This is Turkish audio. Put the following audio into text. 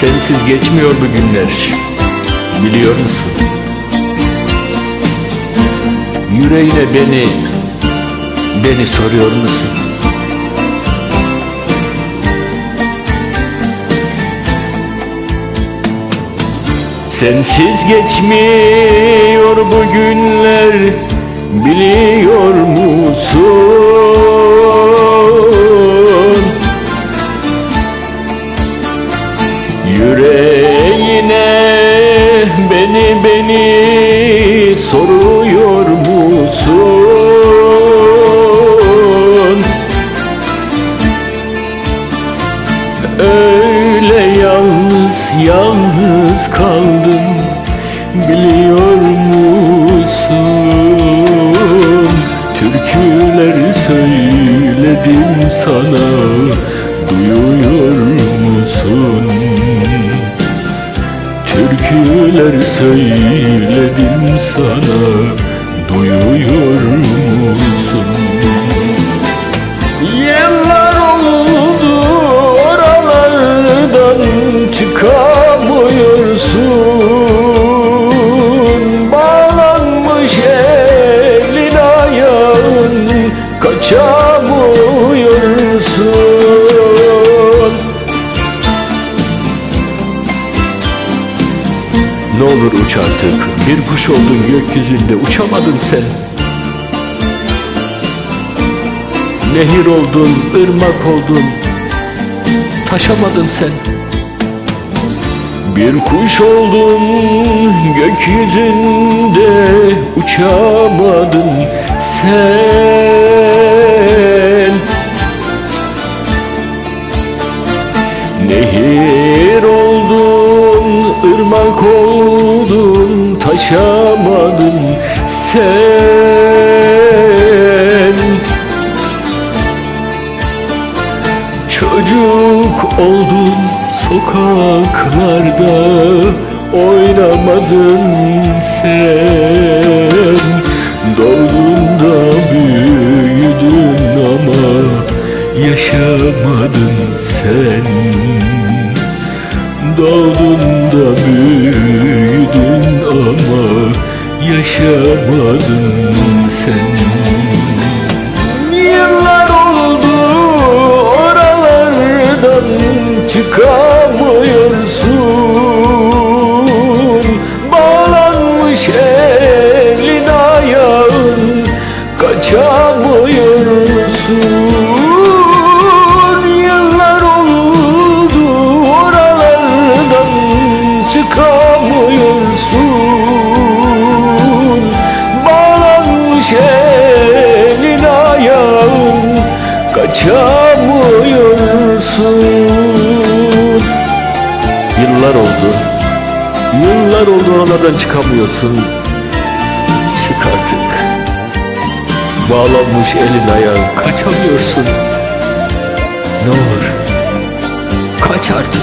Sensiz geçmiyor bu günler. Biliyor musun? Yüreğine beni, beni soruyor musun? Sensiz geçmiyor bu günler biliyor musun? Yüreğine beni beni soruyor musun? Öyle yalnız yalnız kaldım biliyor musun? Türküler söyledim sana duyuyor musun? Türküler söyledim sana duyuyor musun? Yıllar oldu oralardan çıkamıyorsun Bağlanmış elin ayağın kaçamıyorsun Ne olur uç artık. Bir kuş oldun gökyüzünde uçamadın sen. Nehir oldun, ırmak oldun Taşamadın sen. Bir kuş oldun gökyüzünde Uçamadın sen oldun, ırmak oldun Taşamadın sen. Çocuk oldun sokaklarda oynamadın sen. Doğdun da büyüdün ama yaşamadın sen Doğdun da büyüdün ama yaşamadın sen. Yıllar oldu oralardan çıkamıyorsun. Bağlanmış elin Elin ayağın kaçamıyorsun. Yıllar oldu. Yıllar oldu oralardan çıkamıyorsun. Çık artık. Bağlanmış elin ayağın kaçamıyorsun. Ne olur Kaç artık